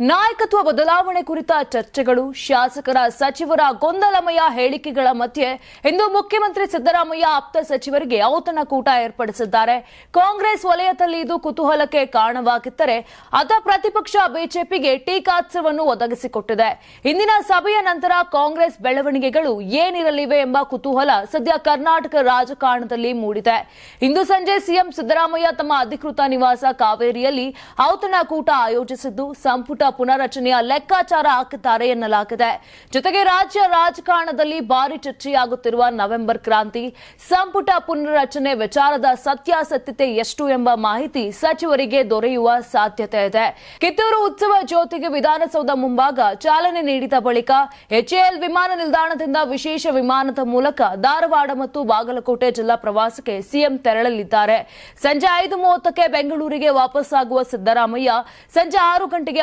ನಾಯಕತ್ವ ಬದಲಾವಣೆ ಕುರಿತ ಚರ್ಚೆಗಳು, ಶಾಸಕರ ಸಚಿವರ ಗೊಂದಲಮಯ ಹೇಳಿಕೆಗಳ ಮಧ್ಯೆ ಇಂದು ಮುಖ್ಯಮಂತ್ರಿ ಸಿದ್ದರಾಮಯ್ಯ ಆಪ್ತ ಸಚಿವರಿಗೆ ಔತಣಕೂಟ ಏರ್ಪಡಿಸಿದ್ದಾರೆ. ಕಾಂಗ್ರೆಸ್ ವಲಯದಲ್ಲಿ ಇದು ಕುತೂಹಲಕ್ಕೆ ಕಾರಣವಾಗಿದ್ದರೆ, ಅದ ಪ್ರತಿಪಕ್ಷ ಬಿಜೆಪಿಗೆ ಟೀಕಾತ್ಸವನ್ನು ಒದಗಿಸಿಕೊಟ್ಟಿದೆ. ಇಂದಿನ ಸಭೆಯ ನಂತರ ಕಾಂಗ್ರೆಸ್ ಬೆಳವಣಿಗೆಗಳು ಏನಿರಲಿವೆ ಎಂಬ ಕುತೂಹಲ ಸದ್ಯ ಕರ್ನಾಟಕ ರಾಜಕಾರಣದಲ್ಲಿ ಮೂಡಿದೆ. ಇಂದು ಸಂಜೆ ಸಿಎಂ ಸಿದ್ದರಾಮಯ್ಯ ತಮ್ಮ ಅಧಿಕೃತ ನಿವಾಸ ಕಾವೇರಿಯಲ್ಲಿ ಔತಣಕೂಟ ಆಯೋಜಿಸಿದ್ದು, ಸಂಪುಟ ಪುನರಚನೆಯ ಲೆಕ್ಕಾಚಾರ ಹಾಕಿದ್ದಾರೆ ಎನ್ನಲಾಗಿದೆ. ಜೊತೆಗೆ ರಾಜ್ಯ ರಾಜಕಾರಣದಲ್ಲಿ ಭಾರಿ ಚರ್ಚೆಯಾಗುತ್ತಿರುವ ನವೆಂಬರ್ ಕ್ರಾಂತಿ, ಸಂಪುಟ ಪುನರಚನೆ ವಿಚಾರದ ಸತ್ಯಾಸತ್ಯತೆ ಎಷ್ಟು ಎಂಬ ಮಾಹಿತಿ ಸಚಿವರಿಗೆ ದೊರೆಯುವ ಸಾಧ್ಯತೆ ಇದೆ. ಕಿತ್ತೂರು ಉತ್ಸವ ಜ್ಯೋತಿಗೆ ವಿಧಾನಸೌಧ ಮುಂಭಾಗ ಚಾಲನೆ ನೀಡಿದ ಬಳಿಕ ಎಚ್ಎಎಲ್ ವಿಮಾನ ನಿಲ್ದಾಣದಿಂದ ವಿಶೇಷ ವಿಮಾನದ ಮೂಲಕ ಧಾರವಾಡ ಮತ್ತು ಬಾಗಲಕೋಟೆ ಜಿಲ್ಲಾ ಪ್ರವಾಸಕ್ಕೆ ಸಿಎಂ ತೆರಳಲಿದ್ದಾರೆ. ಸಂಜೆ ಐದು ಮೂವತ್ತಕ್ಕೆ ಬೆಂಗಳೂರಿಗೆ ವಾಪಸ್ಸಾಗುವ ಸಿದ್ದರಾಮಯ್ಯ, ಸಂಜೆ ಆರು ಗಂಟೆಗೆ